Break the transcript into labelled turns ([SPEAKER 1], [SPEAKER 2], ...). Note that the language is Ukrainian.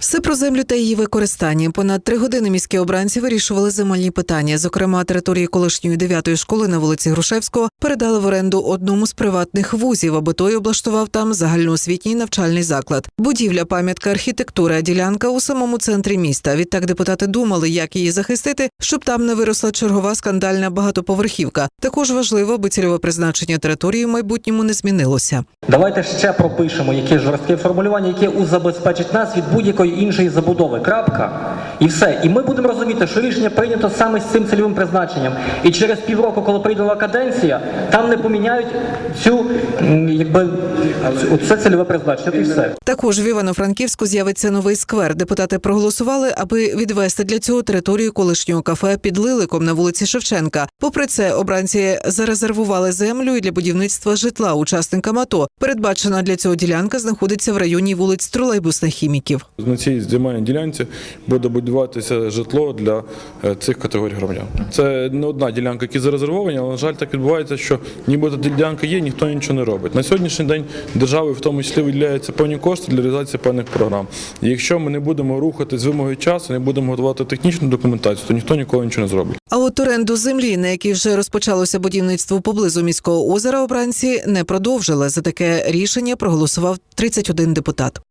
[SPEAKER 1] Все про землю та її використання. Понад три години міські обранці вирішували земельні питання. Зокрема, території колишньої дев'ятої школи на вулиці Грушевського передали в оренду одному з приватних вузів, аби той облаштував там загальноосвітній навчальний заклад. Будівля, пам'ятка архітектури, а ділянка у самому центрі міста. Відтак депутати думали, як її захистити, щоб там не виросла чергова скандальна багатоповерхівка. Також важливо, аби цільове призначення території в майбутньому не змінилося.
[SPEAKER 2] Давайте ще пропишемо якесь жорстке формулювання, яке узабезпечить нас від будь-якої іншої забудови. Крапка. І все. І ми будемо розуміти, що рішення прийнято саме з цим цільовим призначенням. І через півроку, коли прийде нова каденція, там не поміняють цю якби це цільове призначення. І все.
[SPEAKER 1] Також в Івано-Франківську з'явиться новий сквер. Депутати проголосували, аби відвести для цього територію колишнього кафе під Лиликом на вулиці Шевченка. Попри це, обранці зарезервували землю і для будівництва житла учасникам АТО. Передбачена для цього ділянка знаходиться в районі вулиць тролейбусних хіміків.
[SPEAKER 3] На цій земельній ділянці буде будуватися житло для е, цих категорій громадян. Це не одна ділянка, які зарезервовані, але на жаль, так відбувається, що нібито ділянка є, ніхто нічого не робить. На сьогоднішній день держави в тому числі виділяються певні кошти для реалізації певних програм. І якщо ми не будемо рухати з вимогою часу, не будемо готувати технічну документацію, то ніхто ніколи нічого не зробить.
[SPEAKER 1] А от оренду землі, на якій вже розпочалося будівництво поблизу міського озера, обранці не продовжили. За таке рішення проголосував 31 депутат.